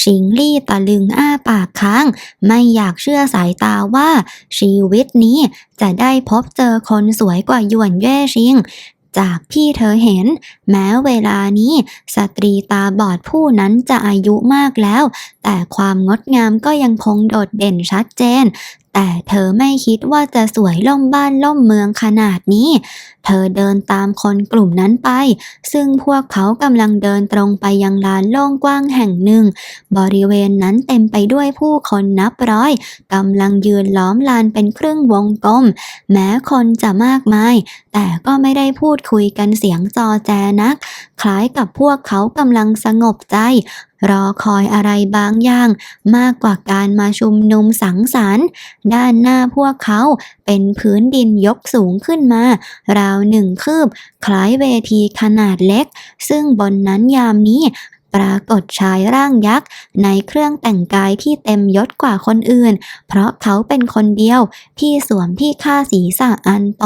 ชิงลี่ตะลึงอ้าปากค้าง ไม่อยากเชื่อสายตาว่า ชีวิตนี้จะได้พบเจอคนสวยกว่าหยวนแย่ชิงจากที่เธอเห็น แม้เวลานี้ สตรีตาบอดผู้นั้นจะอายุมากแล้ว แต่ความงดงามก็ยังคงโดดเด่นชัดเจน แต่เธอไม่คิดว่าจะสวยล่มบ้านล่มเมืองขนาดนี้ เธอเดินตามคนกลุ่มนั้นไป ซึ่งพวกเขากำลังเดินตรงไปยังลานโล่งกว้างแห่งหนึ่ง บริเวณนั้นเต็มไปด้วยผู้คนนับร้อยกำลังยืนล้อมลานเป็นครึ่งวงกลม แม้คนจะมากมาย แต่ก็ไม่ได้พูดคุยกันเสียงจอแจนัก คล้ายกับพวกเขากำลังสงบใจ รอคอยอะไรบางอย่างมากกว่าการมาชุมนุมสังสรรค์ ด้านหน้าพวกเขาเป็นพื้นดินยกสูงขึ้นมา ราวหนึ่งคืบ คล้ายเวทีขนาดเล็ก ซึ่งบนนั้นยามนี้ปรากฏชายร่างยักษ์ในเครื่องแต่งกายที่เต็มยศกว่าคนอื่น เพราะเขาเป็นคนเดียวที่สวมที่ฆ่าศีรษะอันโต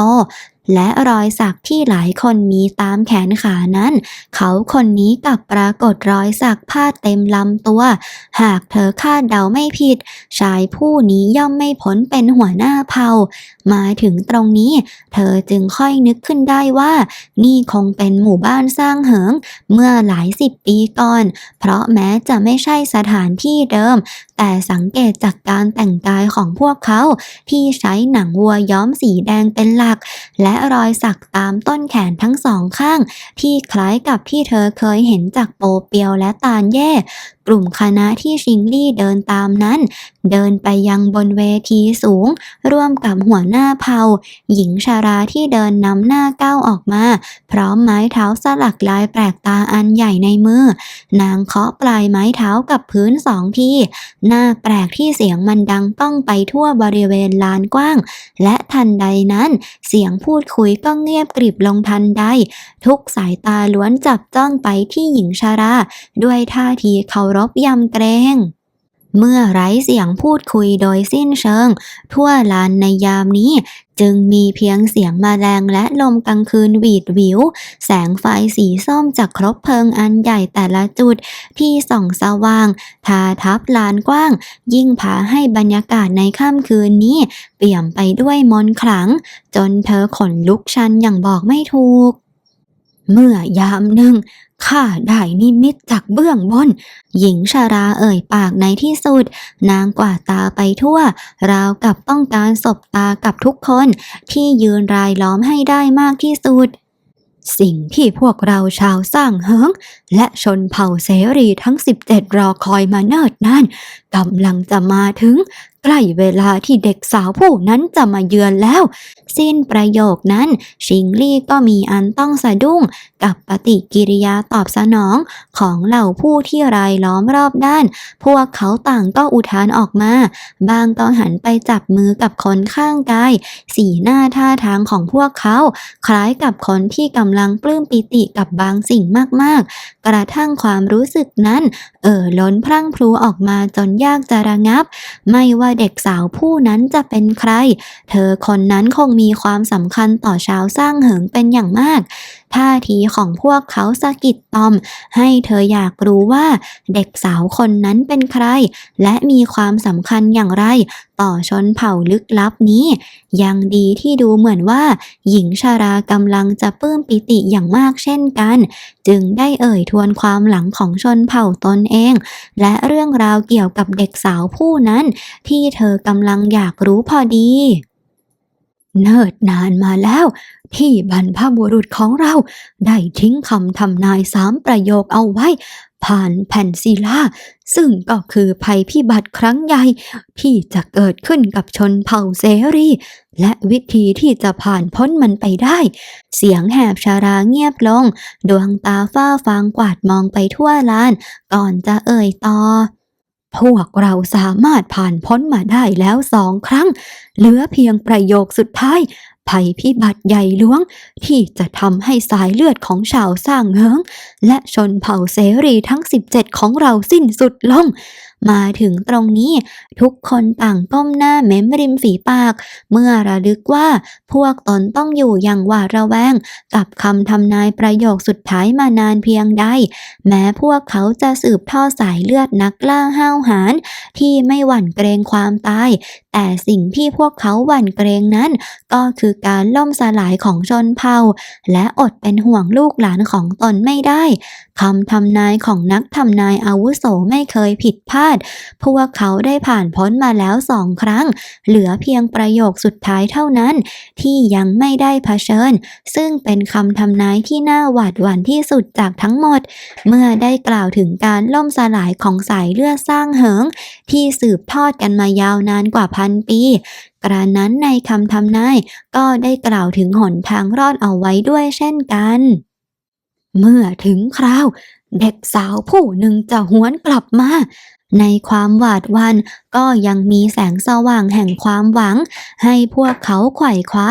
และรอยสักที่หลายคนมีตามแขนขานั้น เขาคนนี้กับปรากฏรอยสักผ้าเต็มลำตัว หากเธอคาดเดาไม่ผิด ชายผู้นี้ย่อมไม่พ้นเป็นหัวหน้าเผ่า มาถึงตรงนี้ เธอจึงค่อยนึกขึ้นได้ว่า นี่คงเป็นหมู่บ้านสร้างเหิง เมื่อหลายสิบปีก่อน เพราะแม้จะไม่ใช่สถานที่เดิม แต่สังเกตจากการแต่งกายของพวกเขา ที่ใช้หนังวัวย้อมสีแดงเป็นหลัก และและรอยสักตามต้นแขนทั้งสองข้าง ที่คล้ายกับที่เธอเคยเห็นจากโปเปียวและตาลแย่ กลุ่มคณะที่ชิงลี่เดินตามนั้น เดินไปยังบนเวทีสูง ร่วมกับหัวหน้าเผาหญิงชาราที่เดินนำหน้าก้าวออกมา พร้อมไม้เท้าสลักลายแปลกตาอันใหญ่ในมือ นางเคาะปลายไม้เท้ากับพื้นสองทีหน้าแปลกที่เสียงมันดังก้องไปทั่วบริเวณลานกว้าง และทันใดนั้น เสียงพูดคุยก็เงียบกริบลงทันใด ทุกสายตาล้วนจับจ้องไปที่หญิงชารา ด้วยท่าทีเคารพยำเกรง เมื่อไร้เสียงพูดคุยโดยสิ้นเชิง ทั่วลานในยามนี้ จึงมีเพียงเสียงมแมลงและลมกลางคืนหวีดวิว แสงไฟสีส้มจากครบเพลิงอันใหญ่แต่ละจุด ที่ส่องสว่าง ทาทับลานกว้าง ยิ่งพาให้บรรยากาศในค่ำคืนนี้ เปี่ยมไปด้วยมนต์ขลัง จนเธอขนลุกชันอย่างบอกไม่ถูกเมื่อยามหนึ่ง ข้าได้นิมิตจากเบื้องบน หญิงชาราเอ่ยปากในที่สุด นางกวาดตาไปทั่ว ราวกับต้องการสบตากับทุกคน ที่ยืนรายล้อมให้ได้มากที่สุด สิ่งที่พวกเราชาวสร้างเฮิงและชนเผ่าเสรีทั้ง 17 รอคอยมาเนิ่นนานกำลังจะมาถึง ใกล้เวลาที่เด็กสาวผู้นั้นจะมาเยือนแล้ว สิ้นประโยคนั้น ชิงลี่ก็มีอันต้องสะดุ้งกับปฏิกิริยาตอบสนองของเหล่าผู้ที่รายล้อมรอบด้าน พวกเขาต่างก็อุทานออกมา บางก็หันไปจับมือกับคนข้างกาย สีหน้าท่าทางของพวกเขา คล้ายกับคนที่กำลังปลื้มปิติกับบางสิ่งมากๆ กระทั่งความรู้สึกนั้น เอ่อล้นพรั่งพรูออกมาจนยากจะระงับ ไม่ว่าเด็กสาวผู้นั้นจะเป็นใคร เธอคนนั้นคงมีความสำคัญต่อชาวสร้างเหิงเป็นอย่างมาก ท่าทีของพวกเขาสะกิดตอม ให้เธออยากรู้ว่าเด็กสาวคนนั้นเป็นใคร และมีความสำคัญอย่างไรต่อชนเผ่าลึกลับนี้ ยังดีที่ดูเหมือนว่า หญิงชารากำลังจะปลื้มปิติอย่างมากเช่นกัน จึงได้เอ่ยทวนความหลังของชนเผ่าตนเอง และเรื่องราวเกี่ยวกับเด็กสาวผู้นั้น ที่เธอกำลังอยากรู้พอดี เนิ่นนานมาแล้ว ที่บรรพบุรุษของเรา ได้ทิ้งคำทำนายสามประโยคเอาไว้ ผ่านแผ่นศิลาซึ่งก็คือภัยพิบัติครั้งใหญ่ ที่จะเกิดขึ้นกับชนเผ่าเสรี และวิธีที่จะผ่านพ้นมันไปได้ เสียงแหบชาราเงียบลง ดวงตาฝ้าฟางกวาดมองไปทั่วลาน ก่อนจะเอ่ยต่อ พวกเราสามารถผ่านพ้นมาได้แล้วสองครั้ง เหลือเพียงประโยคสุดท้าย ภัยพิบัติใหญ่หลวง ที่จะทำให้สายเลือดของชาวสร้างเฮิง และชนเผ่าเสรีทั้ง 17 ของเราสิ้นสุดลง มาถึงตรงนี้ ทุกคนต่างก้มหน้าเม้มริมฝีปาก เมื่อระลึกว่าพวกตนต้องอยู่อย่างหวาดระแวง กับคำทำนายประโยคสุดท้ายมานานเพียงใด แม้พวกเขาจะสืบท่อสายเลือดนักล่าห้าวหาญที่ไม่หวั่นเกรงความตาย แต่สิ่งที่พวกเขาหวั่นเกรงนั้น ก็คือการล่มสลายของชนเผ่า และอดเป็นห่วงลูกหลานของตนไม่ได้คำทำนายของนักทำนายอาวุโสไม่เคยผิดพลาด พวกเขาได้ผ่านพ้นมาแล้วสองครั้ง เหลือเพียงประโยคสุดท้ายเท่านั้น ที่ยังไม่ได้เผชิญ ซึ่งเป็นคำทำนายที่น่าหวาดหวั่นที่สุดจากทั้งหมด เมื่อได้กล่าวถึงการล่มสลายของสายเลือดสร้างเหิง ที่สืบทอดกันมายาวนานกว่าพันปี กระนั้นในคำทำนายก็ได้กล่าวถึงหนทางรอดเอาไว้ด้วยเช่นกัน เมื่อถึงคราว เด็กสาวผู้หนึ่งจะหวนกลับมา ในความหวาดวันก็ยังมีแสงสว่างแห่งความหวัง ให้พวกเขาไขว่คว้า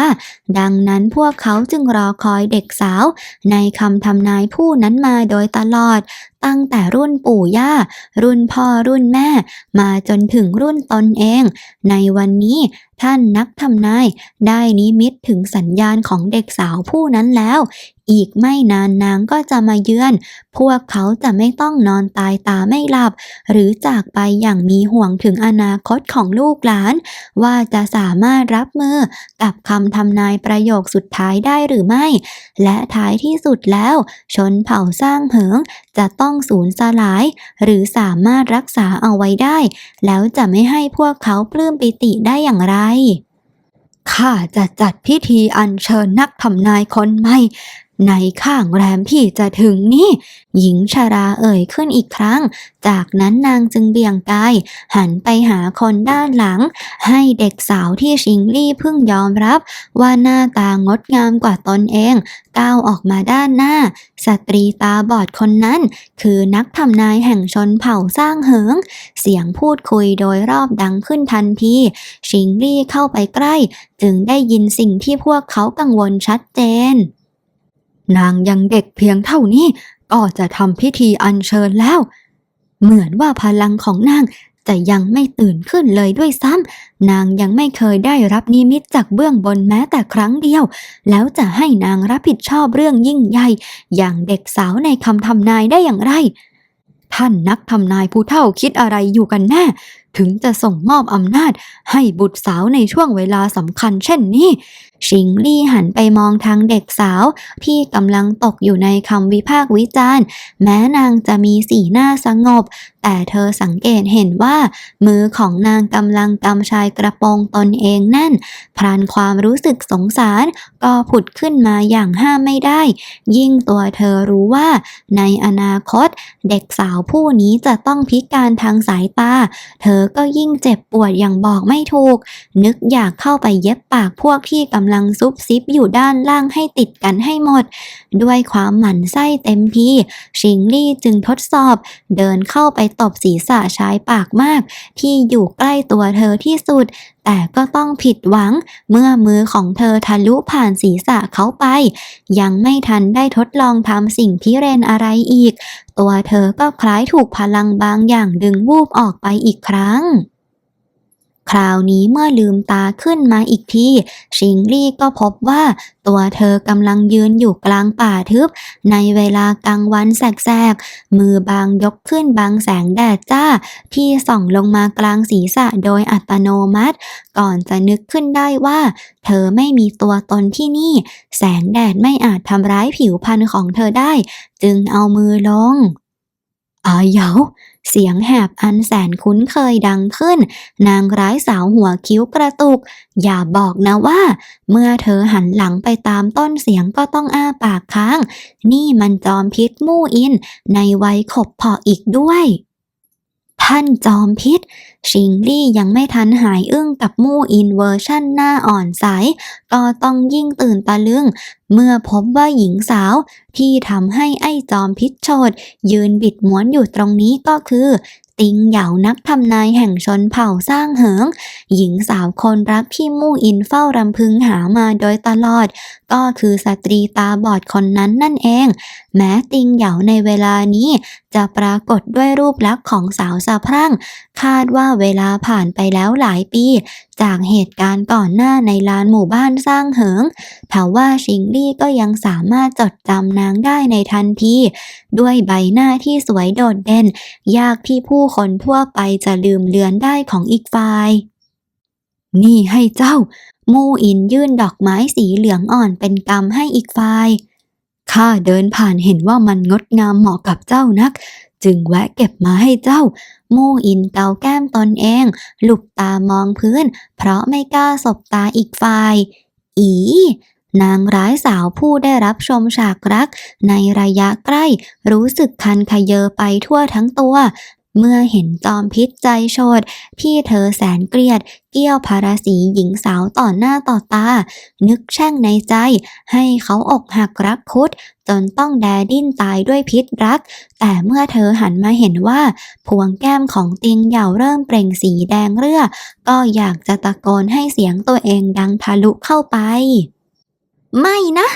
ดังนั้นพวกเขาจึงรอคอยเด็กสาว ในคำทำนายผู้นั้นมาโดยตลอด ตั้งแต่รุ่นปู่ย่า รุ่นพ่อรุ่นแม่ มาจนถึงรุ่นตนเอง ในวันนี้ท่านนักทำนาย ได้นิมิตถึงสัญญาณของเด็กสาวผู้นั้นแล้ว อีกไม่นานนางก็จะมาเยือน พวกเขาจะไม่ต้องนอนตายตาไม่หลับ หรือจากไปอย่างมีห่วงถึงอนาคตของลูกหลาน ว่าจะสามารถรับมือกับคำทำนายประโยคสุดท้ายได้หรือไม่ และท้ายที่สุดแล้ว ชนเผ่าสร้างเหิงจะต้ององสูญสลาย หรือสามารถรักษาเอาไว้ได้ แล้วจะไม่ให้พวกเขาปลื้มปิติได้อย่างไรข้าจะจัดพิธีอัญเชิญนักทำนายคนใหม่ ในข้างแรมที่จะถึงนี้หญิงชาราเอ่ยขึ้นอีกครั้ง จากนั้นนางจึงเบี่ยงกาย หันไปหาคนด้านหลัง ให้เด็กสาวที่ชิงลี่เพิ่งยอมรับ ว่าหน้าตางดงามกว่าตนเอง ก้าวออกมาด้านหน้า สตรีตาบอดคนนั้น คือนักทำนายแห่งชนเผ่าสร้างเหิง เสียงพูดคุยโดยรอบดังขึ้นทันทีชิงลี่เข้าไปใกล้ จึงได้ยินสิ่งที่พวกเขากังวลชัดเจน นางยังเด็กเพียงเท่านี้ ก็จะทำพิธีอัญเชิญแล้ว เหมือนว่าพลังของนางจะยังไม่ตื่นขึ้นเลยด้วยซ้ำนางยังไม่เคยได้รับนิมิตจากเบื้องบนแม้แต่ครั้งเดียว แล้วจะให้นางรับผิดชอบเรื่องยิ่งใหญ่ อย่างเด็กสาวในคำทำนายได้อย่างไร ท่านนักทำนายผู้เฒ่าคิดอะไรอยู่กันแน่ ถึงจะส่งมอบอำนาจให้บุตรสาวในช่วงเวลาสำคัญเช่นนี้ ชิงลี่หันไปมองทางเด็กสาว ที่กำลังตกอยู่ในคำวิพากษ์วิจารณ์ แม้นางจะมีสีหน้าสงบ แต่เธอสังเกตเห็นว่า มือของนางกำลังกำชายกระโปรงตนเองแน่น พรานความรู้สึกสงสาร ก็ผุดขึ้นมาอย่างห้ามไม่ได้ ยิ่งตัวเธอรู้ว่า ในอนาคต เด็กสาวผู้นี้จะต้องพิการทางสายตา เธอก็ยิ่งเจ็บปวดอย่างบอกไม่ถูก นึกอยากเข้าไปเย็บปากพวกที่กำลังซุบซิบอยู่ด้านล่างให้ติดกันให้หมด ด้วยความหมั่นไส้เต็มทีชิงลี่จึงทดสอบ เดินเข้าไปตบศีรษะชายปากมาก ที่อยู่ใกล้ตัวเธอที่สุด แต่ก็ต้องผิดหวัง เมื่อมือของเธอทะลุผ่านศีรษะเขาไป ยังไม่ทันได้ทดลองทำสิ่งพิเรนอะไรอีก ตัวเธอก็คล้ายถูกพลังบางอย่างดึงวูบออกไปอีกครั้ง คราวนี้เมื่อลืมตาขึ้นมาอีกทีชิงลี่ก็พบว่าตัวเธอกำลังยืนอยู่กลางป่าทึบ ในเวลากลางวันแสกๆ มือบางยกขึ้นบางแสงแดดจ้า ที่ส่องลงมากลางศีรษะโดยอัตโนมัติ ก่อนจะนึกขึ้นได้ว่า เธอไม่มีตัวตนที่นี่ แสงแดดไม่อาจทำร้ายผิวพรรณของเธอได้ จึงเอามือลง อาเหยาเสียงแหบอันแสนคุ้นเคยดังขึ้น นางร้ายสาวหัวคิ้วกระตุก อย่าบอกนะว่า เมื่อเธอหันหลังไปตามต้นเสียงก็ต้องอ้าปากค้าง นี่มันจอมพิษมู่อิน ในวัยขบพออีกด้วย ท่านจอมพิษ ชิงลี่ยังไม่ทันหายอึ้งกับมู่อินเวอร์ชั่นหน้าอ่อนใส ก็ต้องยิ่งตื่นตะลึง เมื่อพบว่าหญิงสาวที่ทำให้ไอ้จอมพิษโชดยืนบิดหมวนอยู่ตรงนี้ก็คือ ติงเหยานักทำนายแห่งชนเผ่าสร้างเหิง หญิงสาวคนรักที่มู่อินเฝ้ารำพึงหามาโดยตลอด ก็คือสตรีตาบอดคนนั้นนั่นเอง แม้ติงเหยาในเวลานี้ จะปรากฏด้วยรูปลักษณ์ของสาวสะพรั่ง คาดว่าเวลาผ่านไปแล้วหลายปี จากเหตุการณ์ก่อนหน้าในลานหมู่บ้านสร้างเหิงทว่าชิงลี่ก็ยังสามารถจดจำนางได้ในทันที ด้วยใบหน้าที่สวยโดดเด่น ยากที่ผู้คนทั่วไปจะลืมเลือนได้ของอีกฝ่าย นี่ให้เจ้า มู่อินยื่นดอกไม้สีเหลืองอ่อนเป็นกำให้อีกฝ่ายข้าเดินผ่านเห็นว่ามันงดงามเหมาะกับเจ้านัก จึงแวะเก็บมาให้เจ้า มู่อินเกาแก้มตนเอง หลุบตามองพื้น เพราะไม่กล้าสบตาอีกฝ่าย อีนางร้ายสาวผู้ได้รับชมฉากรัก ในระยะใกล้รู้สึกคันขยเยอไปทั่วทั้งตัว เมื่อเห็นจอมพิษใจโชดที่เธอแสนเกลียด เกี้ยวพาราสีหญิงสาวต่อหน้าต่อตา นึกแช่งในใจ ให้เขาอกหักรักคุด จนต้องแดดิ้นตายด้วยพิษรัก แต่เมื่อเธอหันมาเห็นว่า พวงแก้มของเตียงเหยาเริ่มเปล่งสีแดงเรือก็อยากจะตะโกนให้เสียงตัวเองดังทะลุเข้าไป ไม่นะ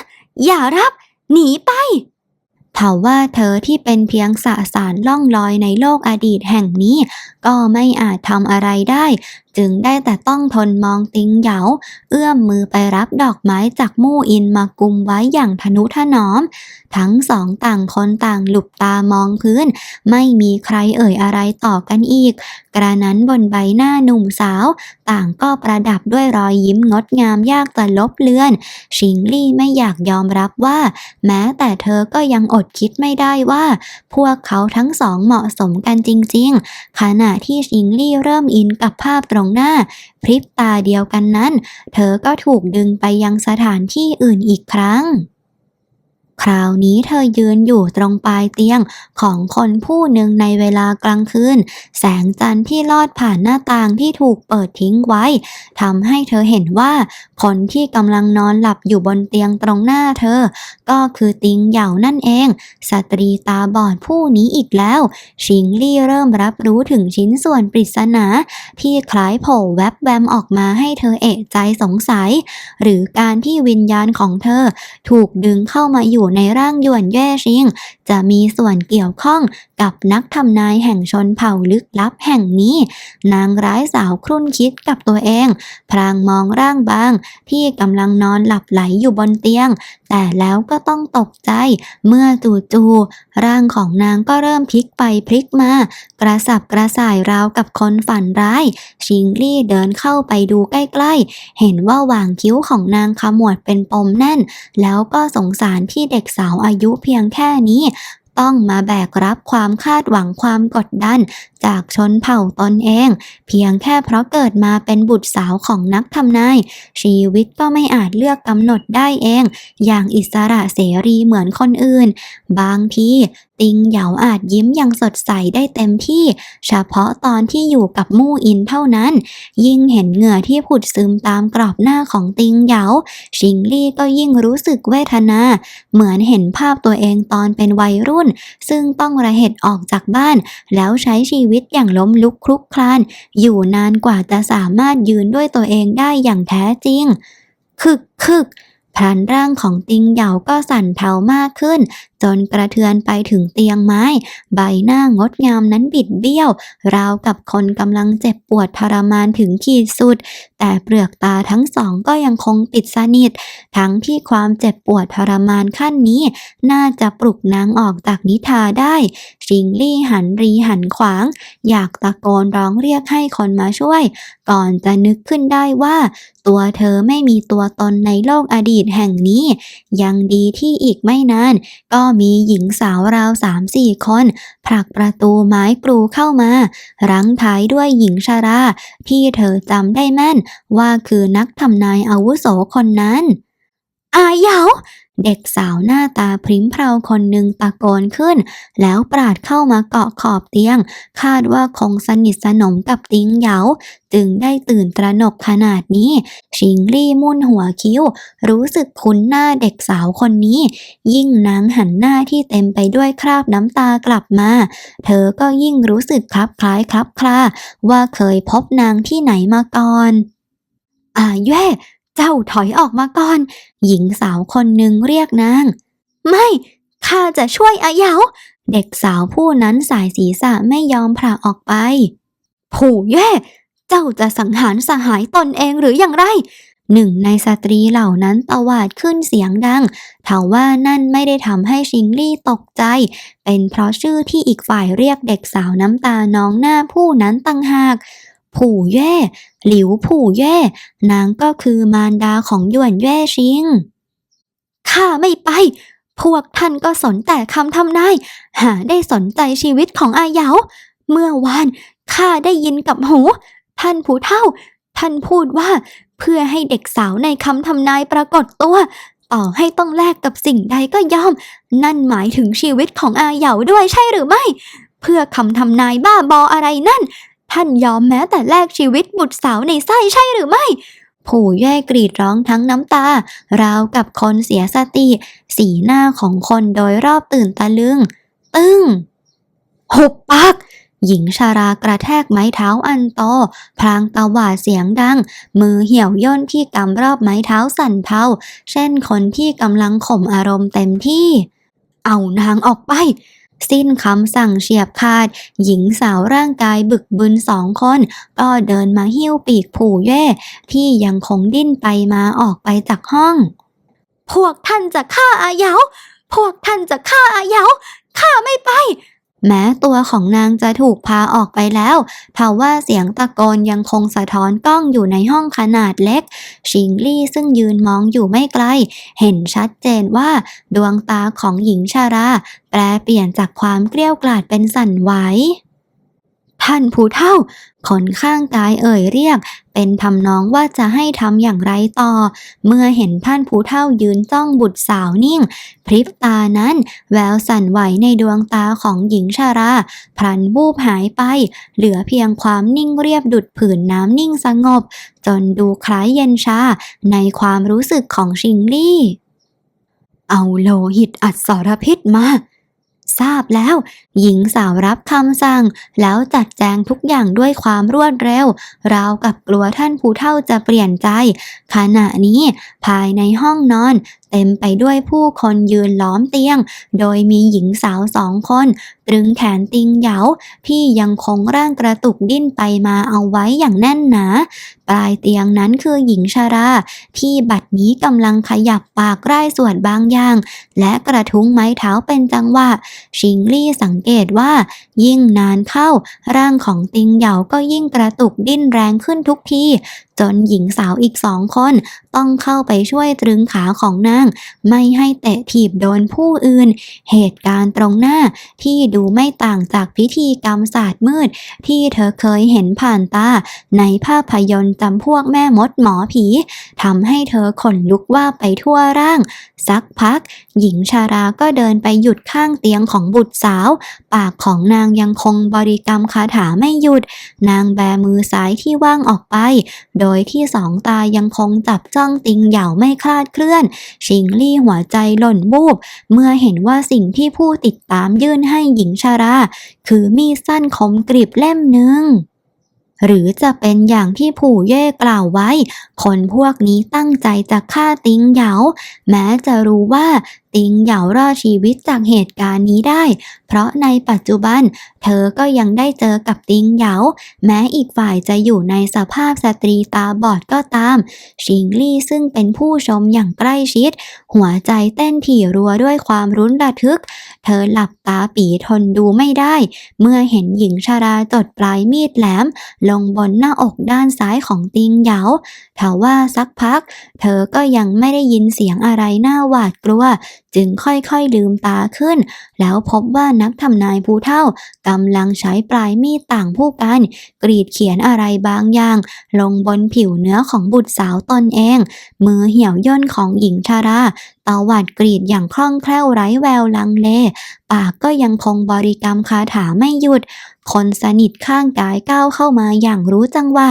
อย่ารับ หนีไป ทว่าเธอที่เป็นเพียงสสารล่องลอยในโลกอดีตแห่งนี้ ก็ไม่อาจทำอะไรได้ จึงได้แต่ต้องทนมองติงเหยา เอื้อมมือไปรับดอกไม้จากมู่อินมากุมไว้อย่างทนุถนอม ทั้งสองต่างคนต่างหลุบตามองพื้น ไม่มีใครเอ่ยอะไรต่อกันอีก กระนั้นบนใบหน้าหนุ่มสาว ต่างก็ประดับด้วยรอยยิ้มงดงามยากจะลบเลือน ชิงลี่ไม่อยากยอมรับว่า แม้แต่เธอก็ยังอดคิดไม่ได้ว่า พวกเขาทั้งสองเหมาะสมกันจริง ๆ ขณะที่ชิงลี่เริ่มอินกับภาพตรงหน้า พริบตาเดียวกันนั้น เธอก็ถูกดึงไปยังสถานที่อื่นอีกครั้ง คราวนี้เธอยืนอยู่ตรงปลายเตียงของคนผู้หนึ่งในเวลากลางคืน แสงจันทร์ที่ลอดผ่านหน้าต่างที่ถูกเปิดทิ้งไว้ทำให้เธอเห็นว่า คนที่กำลังนอนหลับอยู่บนเตียงตรงหน้าเธอ ก็คือติงเหยานั่นเอง สตรีตาบอดผู้นี้อีกแล้ว ชิงลี่เริ่มรับรู้ถึงชิ้นส่วนปริศนา ที่คล้ายโผล่แวบแวมออกมาให้เธอเอะใจสงสัย หรือการที่วิญญาณของเธอ ถูกดึงเข้ามาอยู่ในร่างหยวนแย่ชิง จะมีส่วนเกี่ยวข้องกับนักทำนายแห่งชนเผ่าลึกลับแห่งนี้ นางร้ายสาวครุ่นคิดกับตัวเองพลางมองร่างบาง ที่กำลังนอนหลับไหลอยู่บนเตียง แต่แล้วก็ต้องตกใจ เมื่อจู่ๆร่างของนางก็เริ่มพลิกไปพลิกมา กระสับกระส่ายราวกับคนฝันร้าย ชิงลี่เดินเข้าไปดูใกล้ๆ เห็นว่าหว่างคิ้วของนางขมวดเป็นปมแน่น แล้วก็สงสารที่เด็กสาวอายุเพียงแค่นี้ ต้องมาแบกรับความคาดหวังความกดดัน จากชนเผ่าตนเอง เพียงแค่เพราะเกิดมาเป็นบุตรสาวของนักทำนาย ชีวิตก็ไม่อาจเลือกกำหนดได้เอง อย่างอิสระเสรีเหมือนคนอื่น บางทีติงเหยาอาจยิ้มอย่างสดใสได้เต็มที่ เฉพาะตอนที่อยู่กับมู่อินเท่านั้น ยิ่งเห็นเหงื่อที่ผุดซึมตามกรอบหน้าของติงเหยา ชิงลี่ก็ยิ่งรู้สึกเวทนา เหมือนเห็นภาพตัวเองตอนเป็นวัยรุ่น ซึ่งต้องระเหตุออกจากบ้าน แล้วใช้ชีวิตอย่างล้มลุกคลุกคลาน อยู่นานกว่าจะสามารถยืนด้วยตัวเองได้อย่างแท้จริง คึกคึกพลันร่างของติงเหยาก็สั่นเทามากขึ้น จนกระเทือนไปถึงเตียงไม้ ใบหน้างดงามนั้นบิดเบี้ยว ราวกับคนกำลังเจ็บปวดทรมานถึงขีดสุดแต่เปลือกตาทั้งสองก็ยังคงปิดสนิท ทั้งที่ความเจ็บปวดทรมานขั้นนี้ น่าจะปลุกนางออกจากนิทราได้ ชิงลี่หันรีหันขวาง อยากตะโกนร้องเรียกให้คนมาช่วย ก่อนจะนึกขึ้นได้ว่า ตัวเธอไม่มีตัวตนในโลกอดีตแห่งนี้ ยังดีที่อีกไม่นาน ก็มีหญิงสาวราวสามสี่คน ผลักประตูไม้กรูเข้ามา รั้งท้ายด้วยหญิงชาราที่เธอจำได้แม่นว่าคือนักทำนายอาวุโสคนนั้น อาเหยาเด็กสาวหน้าตาพริ้มเพราคนหนึ่งตะโกนขึ้น แล้วปราดเข้ามาเกาะขอบเตียง คาดว่าคงสนิทสนมกับติงเหยาจึงได้ตื่นตระหนกขนาดนี้ ชิงลี่มุ่นหัวคิ้ว รู้สึกคุ้นหน้าเด็กสาวคนนี้ ยิ่งนางหันหน้าที่เต็มไปด้วยคราบน้ำตากลับมา เธอก็ยิ่งรู้สึกคลับคล้ายคลับคลาว่าเคยพบนางที่ไหนมาก่อน อาเย่เจ้าถอยออกมาก่อน หญิงสาวคนหนึ่งเรียกนาง ไม่ข้าจะช่วยอาเหยาเด็กสาวผู้นั้นสายศีรษะไม่ยอมผละออกไป ผู้เย่ เจ้าจะสังหารสหายตนเองหรืออย่างไร หนึ่งในสตรีเหล่านั้นตวาดขึ้นเสียงดังทว่านั่นไม่ได้ทำให้ชิงลี่ตกใจ เป็นเพราะชื่อที่อีกฝ่ายเรียกเด็กสาวน้ำตาน้องหน้าผู้นั้นตั้งหาก ผู่เย่ หลิวผู่เย่ นางก็คือมารดาของหยวนเย่ชิง ข้าไม่ไป พวกท่านก็สนแต่คำทำนาย หาได้สนใจชีวิตของอาเหยา เมื่อวานข้าได้ยินกับหู ท่านผู้เฒ่า ท่านพูดว่าเพื่อให้เด็กสาวในคำทำนายปรากฏตัว ต่อให้ต้องแลกกับสิ่งใดก็ยอม นั่นหมายถึงชีวิตของอาเหยาด้วยใช่หรือไม่ เพื่อคำทำนายบ้าบออะไรนั่น ท่านยอมแม้แต่แลกชีวิตบุตรสาวในไส้ใช่หรือไม่ ผู้แย่กรีดร้องทั้งน้ำตา ราวกับคนเสียสติ สีหน้าของคนโดยรอบตื่นตะลึง ตึ้งหุบปากหญิงชารากระแทกไม้เท้าอันโตพลางตะหวาดเสียงดัง มือเหี่ยวย่นที่กำรอบไม้เท้าสั่นเทาเช่นคนที่กำลังข่มอารมณ์เต็มที่ เอานางออกไป สิ้นคำสั่งเฉียบขาด หญิงสาวร่างกายบึกบึนสองคน ก็เดินมาหิ้วปีกผู่แย่ ที่ยังคงดิ้นไปมาออกไปจากห้อง พวกท่านจะฆ่าอาเหยา พวกท่านจะฆ่าอาเหยา ข้าไม่ไป แม้ตัวของนางจะถูกพาออกไปแล้วทว่าเสียงตะโกนยังคงสะท้อนกล้องอยู่ในห้องขนาดเล็ก ชิงลี่ซึ่งยืนมองอยู่ไม่ไกล เห็นชัดเจนว่าดวงตาของหญิงชารา แปลเปลี่ยนจากความเกลี้ยวกล่อดเป็นสั่นไหว ท่านผู้เฒ่า คนข้างกายเอ่ยเรียก เป็นทำนองว่าจะให้ทำอย่างไรต่อ เมื่อเห็นท่านผู้เฒ่ายืนจ้องบุตรสาวนิ่ง พริบตานั้น แววสั่นไหวในดวงตาของหญิงชารา พลันวูบหายไป เหลือเพียงความนิ่งเรียบดุดผืนน้ำนิ่งสงบ จนดูคล้ายเย็นชา ในความรู้สึกของชิงลี่ เอาโลหิตอัดสรพิษมา ทราบแล้ว หญิงสาวรับคำสั่ง แล้วจัดแจงทุกอย่างด้วยความรวดเร็ว ราวกับกลัวท่านผู้เฒ่าจะเปลี่ยนใจ ขณะนี้ภายในห้องนอนเต็มไปด้วยผู้คนยืนล้อมเตียง โดยมีหญิงสาวสองคน ตรึงแขนติงเหยาที่ยังคงร่างกระตุกดิ้นไปมาเอาไว้อย่างแน่นหนา ปลายเตียงนั้นคือหญิงชารา ที่บัดนี้กำลังขยับปากไร้สวดบางอย่าง และกระทุ้งไม้เท้าเป็นจังหวะ ชิงลี่สังเกตว่า ยิ่งนานเข้า ร่างของติงเหยาก็ยิ่งกระตุกดิ้นแรงขึ้นทุกทีจนหญิงสาวอีกสองคน ต้องเข้าไปช่วยตรึงขาของนางไม่ให้เตะถีบโดนผู้อื่น เหตุการณ์ตรงหน้าที่ดูไม่ต่างจากพิธีกรรมศาสตร์มืด ที่เธอเคยเห็นผ่านตา ในภาพยนตร์จำพวกแม่มดหมอผีทำให้เธอขนลุกว่าไปทั่วร่างสักพัก หญิงชาราก็เดินไปหยุดข้างเตียงของบุตรสาว ปากของนางยังคงบริกรรมคาถาไม่หยุด นางแบมือซ้ายที่ว่างออกไป โดยที่สองตายังคงจับจ้องติงเหยาไม่คลาดเคลื่อน ชิงลี่หัวใจหล่นบูบ เมื่อเห็นว่าสิ่งที่ผู้ติดตามยื่นให้หญิงชารา คือมีดสั้นคมกริบเล่มหนึ่ง หรือจะเป็นอย่างที่ผู่เย่กล่าวไว้ คนพวกนี้ตั้งใจจะฆ่าติงเหยา แม้จะรู้ว่าติงเหยารอดชีวิตจากเหตุการณ์นี้ได้ เพราะในปัจจุบัน เธอก็ยังได้เจอกับติงเหยา แม้อีกฝ่ายจะอยู่ในสภาพสตรีตาบอดก็ตาม ชิงลี่ซึ่งเป็นผู้ชมอย่างใกล้ชิด หัวใจเต้นถี่รัวด้วยความรุนระทึก เธอหลับตาปีทนดูไม่ได้ เมื่อเห็นหญิงชาราจดปลายมีดแหลม ลงบนหน้าอกด้านซ้ายของติงเหยาทว่าสักพัก เธอก็ยังไม่ได้ยินเสียงอะไรน่าหวาดกลัว จึงค่อยๆลืมตาขึ้น แล้วพบว่านักทำนายผู้เฒ่ากำลังใช้ปลายมีดต่างผู้กัน กรีดเขียนอะไรบางอย่าง ลงบนผิวเนื้อของบุตรสาวตนเอง มือเหี่ยวย่นของหญิงชาราตวัดกรีดอย่างคล่องแคล่วไร้แววลังเล ปากก็ยังคงบริกรรมคาถาไม่หยุด คนสนิทข้างกายก้าวเข้ามาอย่างรู้จังว่า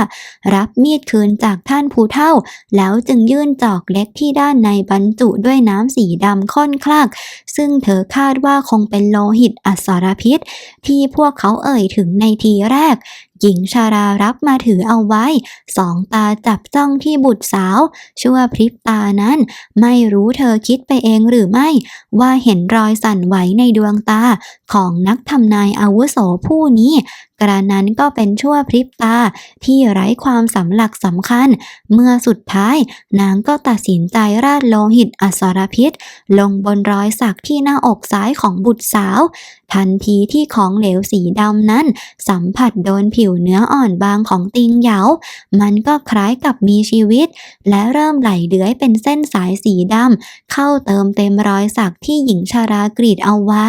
รับมีดคืนจากท่านผู้เฒ่า แล้วจึงยื่นจอกเล็กที่ด้านในบรรจุด้วยน้ำสีดำข้นคลักซึ่งเธอคาดว่าคงเป็นโลหิตอสรพิษ ที่พวกเขาเอ่ยถึงในทีแรกหญิงชารารับมาถือเอาไว้ สองตาจับจ้องที่บุตรสาว ชั่วพริบตานั้น ไม่รู้เธอคิดไปเองหรือไม่ ว่าเห็นรอยสั่นไหวในดวงตาของนักทำนายอาวุโสผู้นี้ กระนั้นก็เป็นชั่วพริบตาที่ไร้ความสำหลักสำคัญ เมื่อสุดท้ายนางก็ตัดสินใจราดโลหิตอสรพิษ ลงบนรอยสักที่หน้าอกซ้ายของบุตรสาว ทันทีที่ของเหลวสีดำนั้น สัมผัสโดนผิวเนื้ออ่อนบางของติงเหยา มันก็คล้ายกับมีชีวิต และเริ่มไหลเลื้อยเป็นเส้นสายสีดำเข้าเติมเต็มรอยสักที่หญิงชารากรีดเอาไว้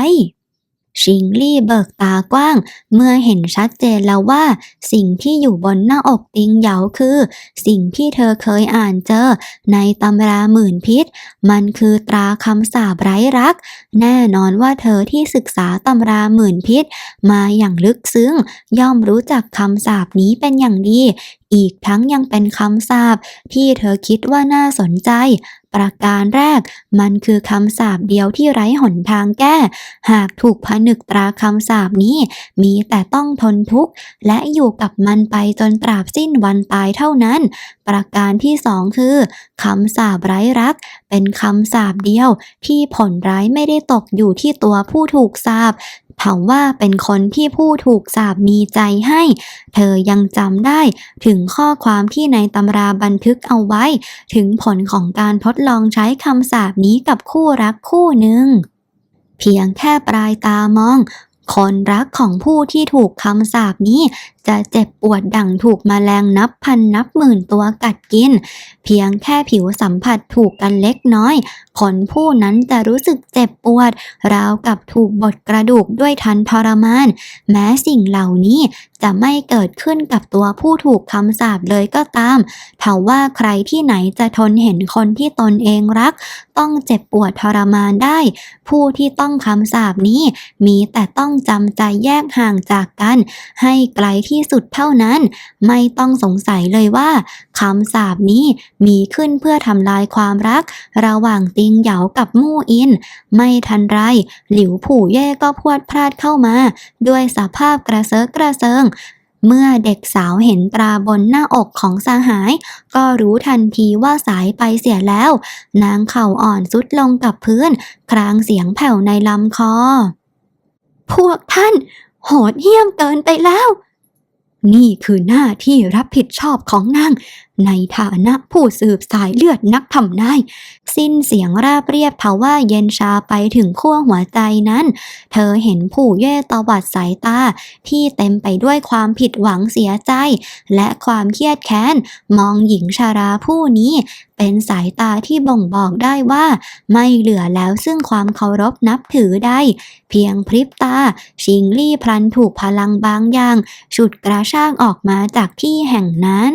ชิงลี่เบิกตากว้าง เมื่อเห็นชัดเจนแล้วว่า สิ่งที่อยู่บนหน้าอกติงเหยาคือ สิ่งที่เธอเคยอ่านเจอ ในตำราหมื่นพิษ มันคือตราคำสาปไร้รัก แน่นอนว่าเธอที่ศึกษาตำราหมื่นพิษ มาอย่างลึกซึ้ง ย่อมรู้จักคำสาปนี้เป็นอย่างดีอีกทั้งยังเป็นคำสาปที่เธอคิดว่าน่าสนใจ ประการแรก มันคือคำสาปเดียวที่ไร้หนทางแก้ หากถูกผนึกตราคำสาปนี้ มีแต่ต้องทนทุกข์ และอยู่กับมันไปจนตราบสิ้นวันตายเท่านั้น ประการที่สองคือคำสาปไร้รัก เป็นคำสาปเดียวที่ผลร้ายไม่ได้ตกอยู่ที่ตัวผู้ถูกสาป เผาว่าเป็นคนที่ผู้ถูกสาบมีใจให้ เธอยังจำได้ถึงข้อความที่ในตำราบันทึกเอาไว้ ถึงผลของการทดลองใช้คำสาบนี้กับคู่รักคู่หนึ่งเพียงแค่ปลายตามอง คนรักของผู้ที่ถูกคำสาปนี้ จะเจ็บปวดดั่งถูกแมลงนับพันนับหมื่นตัวกัดกิน เพียงแค่ผิวสัมผัสถูกกันเล็กน้อย คนผู้นั้นจะรู้สึกเจ็บปวด ราวกับถูกบดกระดูกด้วยทันทรมาน แม้สิ่งเหล่านี้จะไม่เกิดขึ้นกับตัวผู้ถูกคำสาปเลยก็ตามเท่าว่าใครที่ไหนจะทนเห็นคนที่ตนเองรัก ต้องเจ็บปวดทรมานได้ ผู้ที่ต้องคำสาปนี้ มีแต่ต้องจำใจแยกห่างจากกัน ให้ไกลที่สุดเท่านั้น ไม่ต้องสงสัยเลยว่าคำสาปนี้มีขึ้นเพื่อทำลายความรัก ระหว่างติงเหยากับมู่อิน ไม่ทันไร หลิวผู่เย่ก็พวดพลาดเข้ามา ด้วยสภาพกระเซาะกระเซิง เมื่อเด็กสาวเห็นตราบนหน้าอกของสหาย ก็รู้ทันทีว่าสายไปเสียแล้ว นางเข่าอ่อนสุดลงกับพื้น ครางเสียงแผ่วในลำคอ พวกท่าน โหดเหี้ยมเกินไปแล้ว นี่คือหน้าที่รับผิดชอบของนาง ในฐานะผู้สืบสายเลือดนักทำนาย สิ้นเสียงราบเรียบทว่าเย็นชาไปถึงขั้วหัวใจนั้น เธอเห็นผู้เย่ตวัดสายตา ที่เต็มไปด้วยความผิดหวังเสียใจ และความเครียดแค้น มองหญิงชาราผู้นี้ เป็นสายตาที่บ่งบอกได้ว่า ไม่เหลือแล้วซึ่งความเคารพนับถือได้ เพียงพริบตา ชิงลี่พลันถูกพลังบางอย่างฉุดกระชากออกมาจากที่แห่งนั้น